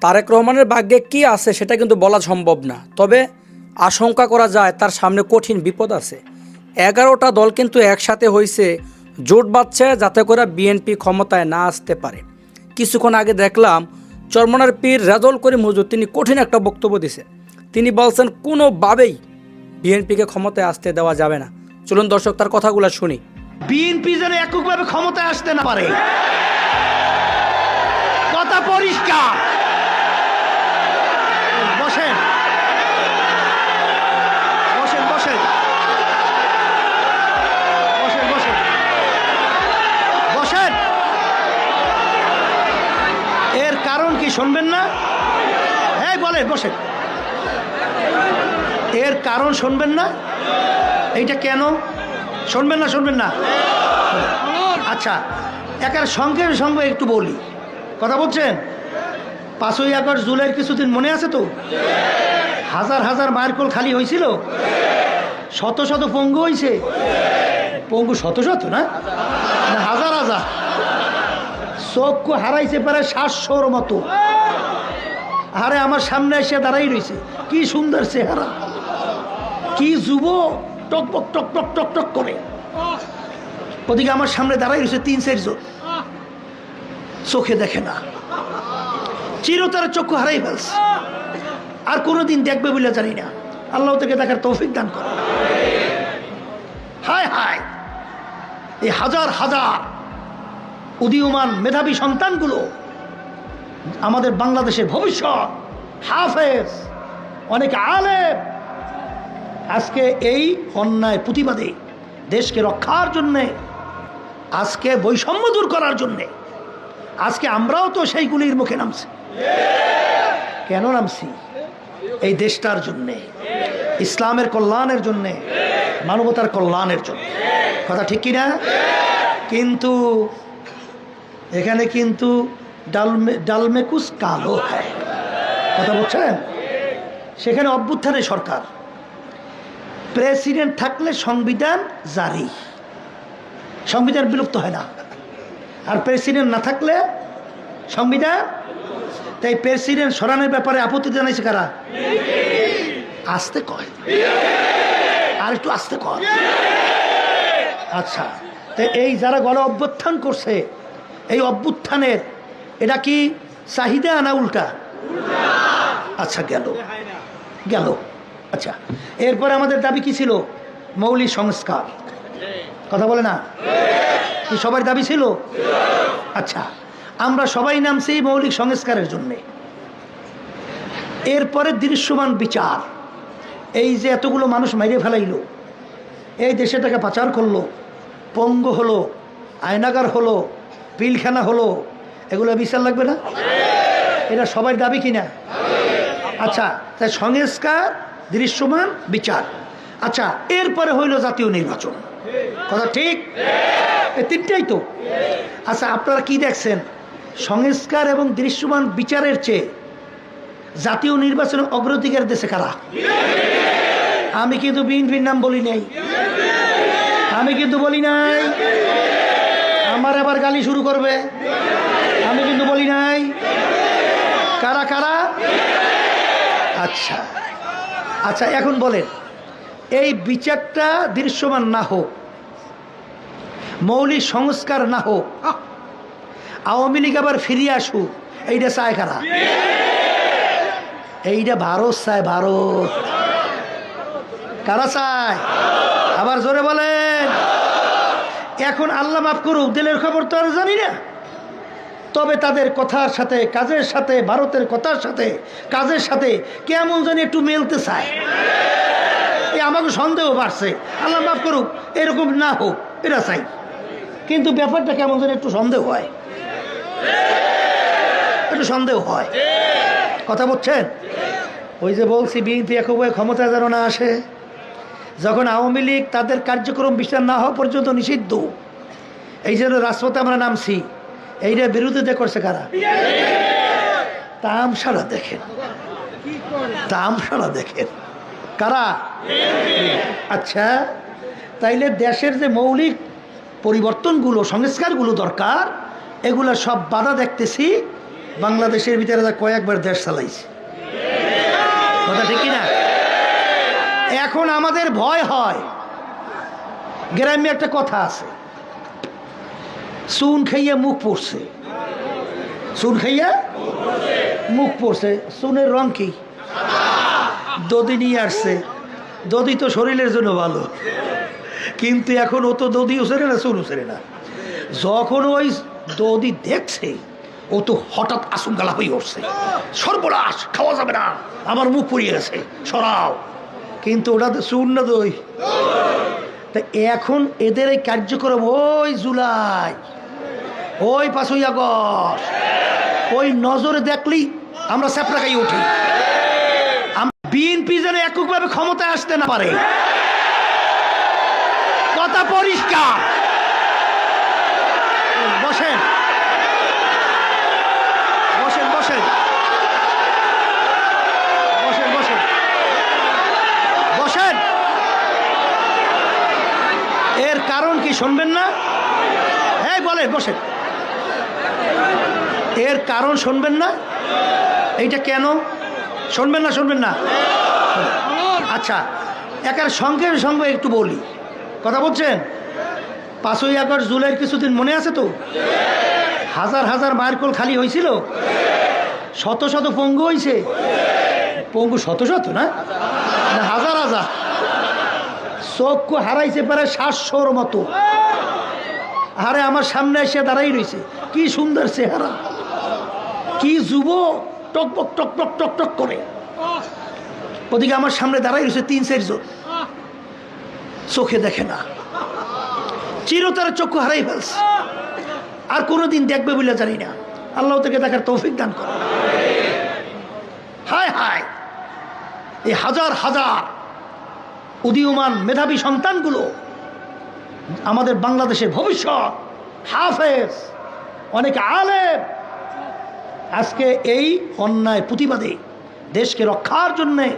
তারেক রহমানের ভাগ্যে কি আছে সেটা কিন্তু বলা সম্ভব না। তবে আশঙ্কা করা যায় তার সামনে কঠিন বিপদ আছে। এগারোটা দল কিন্তু একসাথে হয়েছে জোট বাঁধছে যাতে করে বিএনপি ক্ষমতায় না আসতে পারে। কিছুক্ষণ আগে দেখলাম, চরমনার পীর রেজল করিম হুজুর, তিনি কঠিন একটা বক্তব্য দিছে। তিনি বলছেন, কোনোভাবেই বিএনপিকে ক্ষমতায় আসতে দেওয়া যাবে না। চলুন দর্শক, তার কথাগুলো শুনি। বিএনপি যেন এককভাবে ক্ষমতায় আসতে না পারে। কথা পরিষ্কার। বলেন বসেন। এর কারণ শুনবেন না? এইটা কেন? শুনবেন না শুনবেন না? আচ্ছা একার সংক্ষেপে সঙ্গে একটু বলি। কথা বলছেন? পাঁচই আগস্ট জুলাইয়ের কিছুদিন মনে আছে তো? হাজার হাজার মার্কল খালি হয়েছিল? শত শত পঙ্গু হয়েছে পঙ্গু শত শত না? হাজার হাজার। চক্ষু হারাইছে প্রায় সাতশোর মতো। আরে আমার সামনে এসে দাঁড়াই রয়েছে কি সুন্দর চেহারা। কি যুব, টকবক টক টক টক টক করে। ওদিকে আমার সামনে দাঁড়াই রয়েছে তিন চারজন চোখে দেখে না। চিরতার চক্ষু হারাই ফেলছে। আর কোনোদিন দেখবে বলে জানি না। আল্লাহ থেকে দেখার তৌফিক দান করে হায় হায়। এই হাজার হাজার উদীয়মান মেধাবী সন্তানগুলো আমাদের বাংলাদেশের ভবিষ্যৎ, হাফেজ, অনেক আলেম। আজকে এই অন্যায় প্রতিবাদে দেশকে রক্ষার জন্যে, আজকে বৈষম্য দূর করার জন্যে, আজকে আমরাও তো সেইগুলির মুখে নামছি। কেন নামছি? এই দেশটার জন্যে, ইসলামের কল্যাণের জন্যে, মানবতার কল্যাণের জন্য। কথা ঠিক কিনা? কিন্তু, এখানে কিন্তু ডালমে, ডালমেকুস কালো হয়। কথা বলছেন? সেখানে অভ্যুত্থানের সরকার। প্রেসিডেন্ট থাকলে সংবিধান জারি। সংবিধান বিলুপ্ত হয় না। আর প্রেসিডেন্ট না থাকলে সংবিধান? তাই প্রেসিডেন্ট সরানোর ব্যাপারে আপত্তি জানাইছে কারা? আসতে কয়। আর একটু আসতে কয়। আচ্ছা তো এই যারা গণ অভ্যুত্থান করছে, এই অভ্যুত্থানের এটা কি চাহিদা না উল্টা? আচ্ছা গেল। গেল। আচ্ছা এরপর আমাদের দাবি কি ছিল? মৌলিক সংস্কার। কথা বলে না? কি সবার দাবি ছিল? আচ্ছা আমরা সবাই নামছি মৌলিক সংস্কারের জন্যে। এরপরে দৃশ্যমান বিচার। এই যে এতগুলো মানুষ মাইরে ফেলাইলো, এই দেশেটাকে পাচার করল, পঙ্গ হলো, আয়নাগার হলো, পিলখানা হলো এগুলো বিচার লাগবে না? এটা সবাই দাবি কিনা? আচ্ছা তাই সংস্কার, দৃশ্যমান, বিচার। আচ্ছা এরপরে হইল জাতীয় নির্বাচন। কথা ঠিক? এই তিনটাই তো। আচ্ছা আপনারা কি দেখছেন? সংস্কার এবং দৃশ্যমান বিচারের চেয়ে জাতীয় নির্বাচনের অগ্রাধিকার দেশে কারা? আমি কিন্তু বিএনপির নাম বলি নাই। আমি কিন্তু বলি নাই। আমার আবার গালি শুরু করবে। আমি কিন্তু বলি নাই। কারা কারা? আচ্ছা। আচ্ছা এখন বলেন। এই বিচারটা দৃশ্যমান না হোক, মৌলিক সংস্কার না হোক, আওয়ামী লীগ আবার ফিরিয়ে আসুক, এইটা চায় কারা? এইটা ভারত চায়, ভারত। কারা চায়? আবার জোরে বলেন। এখন আল্লাহ মাফ করুক, দিলের খবর তো আর জানি না। তবে তাদের কথার সাথে, কাজের সাথে, ভারতের কথার সাথে, কাজের সাথে কেমন জানি একটু মেলতে চায়? এই আমাকে সন্দেহ বাড়ছে। আল্লাহ মাফ করুক, এরকম না হোক, এটা চাই। কিন্তু ব্যাপারটা কেমন যেন একটু সন্দেহ হয়। একটু সন্দেহ হয়। কথা বলছেন? ওই যে বলছি, বিএনপি একবার ক্ষমতা যেন না আসে। যখন আওয়ামী লীগ তাদের কার্যক্রম বিচার না হওয়া পর্যন্ত নিষিদ্ধ। এই জন্য রাজপথে আমরা নামছি। এইটা বিরোধিতা করছে কারা? তামসারা দেখেন। তামসারা দেখেন। কারা? আচ্ছা তাইলে দেশের যে মৌলিক পরিবর্তনগুলো, সংস্কারগুলো দরকার, এগুলো সব বাধা দেখতেছি, বাংলাদেশের ভিতরে কয়েকবার দেশ চালাইছে। কথা ঠিক না এখন আমাদের ভয় হয়। গ্রামে একটা কথা আছে চুন খাইয়া মুখ পড়ছে। চুন খাইয়া মুখ পড়ছে। চুনের রং কি? দদি নিয়ে আসছে। দদি তো শরীরের জন্য ভালো। কিন্তু এখন ও তো দদি উসেরে না, চুন উসেরে না। যখন ওই দদি দেখছে, ও তো হঠাৎ আশঙ্কালা হয়ে উঠছে। সর্বনাশ, খাওয়া যাবে না। আমার মুখ পুড়িয়ে গেছে। সরাও। কিন্তু ওটা তো চুন না দই। তা এখন এদের এই কার্যক্রম ওই জুলাই। ওই পাঁচই আগস্ট। ওই নজরে দেখলেই আমরা স্যাপড়াকাই উঠি। বিএনপি যেন এককভাবে ক্ষমতায় আসতে না পারে। কথা পরিষ্কার। বসেন। এর কারণ কি শুনবেন না? হ্যাঁ বলেন, বসেন। এর কারণ শুনবেন না? এইটা কেন? শুনবেন না শুনবেন না? আচ্ছা একার সঙ্গে সঙ্গে একটু বলি। কথা বলছেন? পাঁচই আগস্ট জুলাইয়ের কিছুদিন মনে আছে তো? হাজার হাজার মায়ের কোল খালি হয়েছিল? শত শত পঙ্গু হয়েছে পঙ্গু শত শত না? হাজার হাজার। চক্ষু হারাইছে প্রায় সাতশোর মতো। আরে, আমার সামনে এসে দাঁড়াই রয়েছে কি সুন্দর চেহারা। কি যুব? টকবক টকটক টকটক করে। ওদিকে আমার সামনে দাঁড়াই রয়েছে তিন, চার চারজন চোখে দেখে না। চিরতরে চক্ষু হারাই ফেলছে। আর কোনোদিন দেখবে বলে জানি না। আল্লাহ থেকে দেখার তৌফিক দান করে। হায় হায়। এই হাজার হাজার উদীয়মান মেধাবী সন্তানগুলো আমাদের বাংলাদেশের ভবিষ্যৎ, হাফেজ, অনেক আলেম আজকে এই অন্যায় প্রতিবাদে দেশকে রক্ষার জন্যে,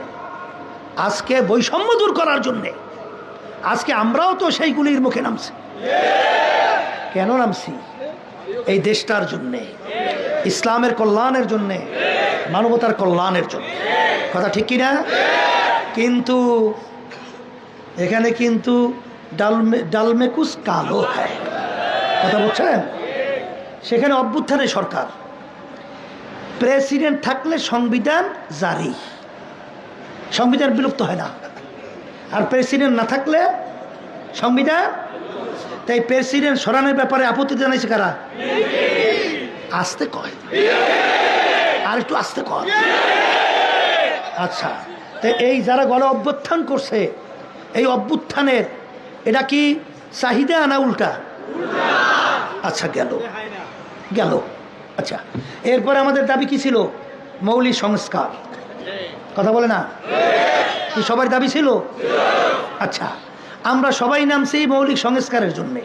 আজকে বৈষম্য দূর করার জন্যে, আজকে আমরাও তো সেইগুলির মুখে নামছি। কেন নামছি? এই দেশটার জন্যে, ইসলামের কল্যাণের জন্যে, মানবতার কল্যাণের জন্য। কথা ঠিক কিনা? কিন্তু এখানে কিন্তু ডালমে, ডালমেকুস কালো হ্যায় কথা বলছেন? সেখানে অভ্যুত্থানের সরকার। প্রেসিডেন্ট থাকলে সংবিধান জারি। সংবিধান বিলুপ্ত হয় না। আর প্রেসিডেন্ট না থাকলে সংবিধান? তাই প্রেসিডেন্ট সরানোর ব্যাপারে আপত্তি জানাইছে কারা? আসতে কয়। আর একটু আসতে কয়। আচ্ছা তো এই যারা গণ অভ্যুত্থান করছে, এই অভ্যুত্থানের, এটা কি চাহিদা আনা উল্টা। আচ্ছা গেল। গেল। আচ্ছা এরপর আমাদের দাবি কি ছিল? মৌলিক সংস্কার। কথা বলে না? কি সবার দাবি ছিল? আচ্ছা আমরা সবাই নামছি মৌলিক সংস্কারের জন্যে।